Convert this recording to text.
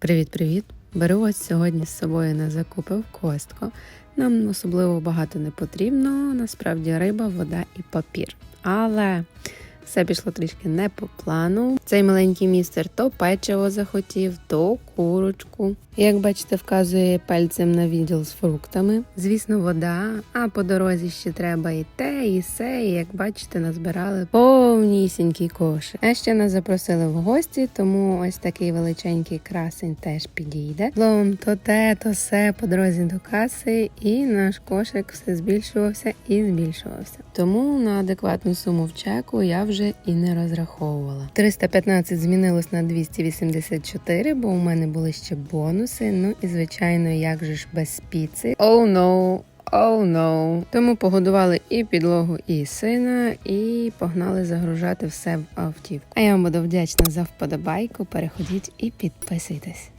Привіт-привіт! Беру вас сьогодні з собою на закупи в Костко. Нам особливо багато не потрібно, насправді риба, вода і папір. Але все пішло трішки не по плану. Цей маленький містер то печиво захотів, то курочку. Як бачите, вказує пальцем на відділ з фруктами. Звісно, вода, а по дорозі ще треба і те, і се. І як бачите, назбирали повнісінький кошик. А ще нас запросили в гості, тому ось такий величенький красень теж підійде. Словом, то те, то се по дорозі до каси, і наш кошик все збільшувався і збільшувався. Тому на адекватну суму в чеку я вже і не розраховувала. 315 змінилось на 284, бо у мене були ще бонуси. Ну і звичайно, як же ж без піци. Oh no! Oh no. Тому погодували і підлогу, і сина, і погнали загружати все в автівку. А я вам буду вдячна за вподобайку. Переходіть і підписуйтесь.